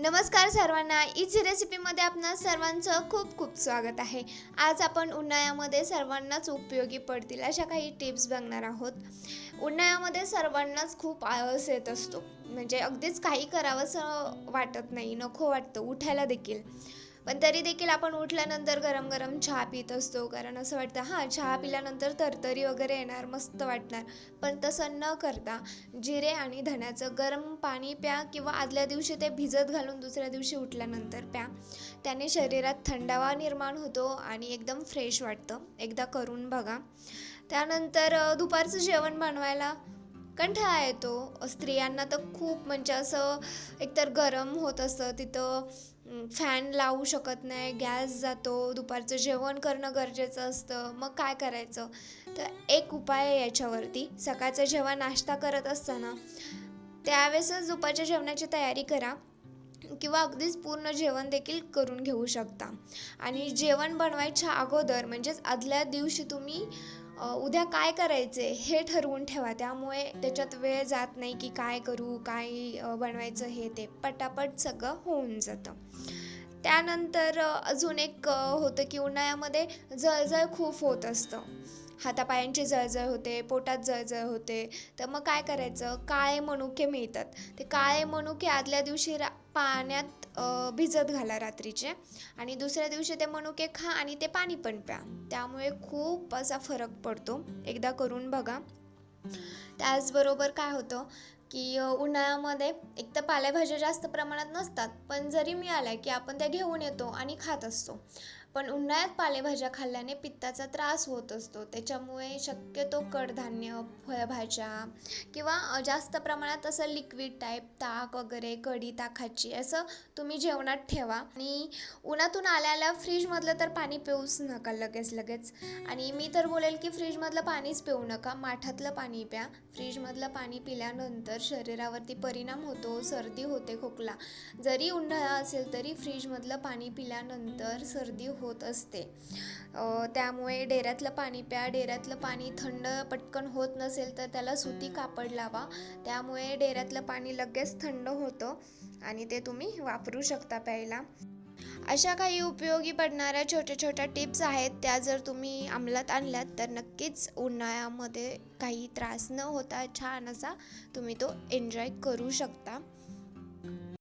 नमस्कार सर्वांना इझी रेसिपीमध्ये आपणा सर्वांचं खूप खूप स्वागत आहे. आज आपण उन्हाळ्यामध्ये सर्वांनाच उपयोगी पडतील अशा काही टिप्स बघणार आहोत. उन्हाळ्यामध्ये सर्वांनाच खूप आळस येत असतो. म्हणजे अगदीच काही करावंसं वाटत नाही नको वाटतं उठायला देखील. पण तरी देखील आपण उठल्यानंतर गरम गरम चहा पित असतो. कारण असं वाटतं हां चहा पिल्यानंतर तरतरी वगैरे येणार मस्त वाटणार. पण तसं न करता जिरे आणि धण्याचं गरम पाणी प्या किंवा आदल्या दिवशी ते भिजत घालून दुसऱ्या दिवशी उठल्यानंतर प्या. त्याने शरीरात थंडावा निर्माण होतो आणि एकदम फ्रेश वाटतं. एकदा करून बघा. त्यानंतर दुपारचं जेवण बनवायला कंटाळा येतो स्त्रियांना तर खूप म्हणजे असं एकतर गरम होत असतं तिथं फॅन लावू शकत नाही गॅस जातो दुपारचं जेवण करणं गरजेचं असतं. मग काय करायचं? तर एक उपाय आहे याच्यावरती. सकाळचं जेव्हा नाश्ता करत असताना त्यावेळेसच दुपारच्या जेवणाची तयारी करा. किंवा अगदीच पूर्ण जेवण देखील करून घेऊ शकता. आणि जेवण बनवायच्या अगोदर म्हणजेच आदल्या दिवशी तुम्ही उद्या काय करायचे हे ठरवून ठेवा. त्यामुळे त्याच्यात वेळ जात नाही की काय करू काय बनवायचं हे ते. पटापट सगळं होऊन जातं. त्यानंतर अजून एक होतं की उन्हाळ्यामध्ये जळजळ खूप होत असतं. हातापायांची जळजळ होते पोटात जळजळ होते. तर मग काय करायचं? काळे मनुके मिळतात. ते काळे मनुके आदल्या दिवशी रा पाण्यात भिजत घाला रात्रीचे. आणि दुसऱ्या दिवशी ते मनुके खा आणि ते पाणी पण प्या. त्यामुळे खूप असा फरक पडतो. एकदा करून बघा. त्याचबरोबर काय होतं की उन्हाळ्यामध्ये एक तर पालेभाज्या जास्त प्रमाणात नसतात पण जरी मिळाल्या की आपण त्या घेऊन येतो आणि खात असतो. पण उन्हाळ्यात पालेभाज्या खाल्ल्याने पित्ताचा त्रास होत असतो. त्याच्यामुळे शक्यतो कडधान्य फळभाज्या किंवा जास्त प्रमाणात असं लिक्विड टाईप ताक वगैरे कढी ताकाची असं तुम्ही जेवणात ठेवा. आणि उन्हातून आल्याला फ्रीजमधलं तर पाणी पिऊच नका लगेच लगेच. आणि मी तर बोलेल की फ्रीजमधलं पाणीच पिऊ नका. माठातलं पाणी प्या. फ्रीजमधलं पाणी पिल्यानंतर शरीरावरती परिणाम होतो सर्दी होते खोकला. जरी उन्हाळा असेल तरी फ्रीजमधलं पाणी पिल्यानंतर सर्दी होत असते. त्यामुळे डेऱ्यातलं पाणी प्या डेऱ्यातलं पाणी थंड पटकन होत नसेल तर त्याला सुती कापड लावा. त्यामुळे डेऱ्यातलं पाणी लगेच थंड होतं आणि ते तुम्ही वापरू शकता प्यायला. अशा काही उपयोगी पडणाऱ्या छोट्या छोट्या टिप्स आहेत त्या जर तुम्ही अंमलात आणल्यात तर नक्कीच उन्हाळ्यामध्ये काही त्रास न होता छान असा तुम्ही तो एन्जॉय करू शकता.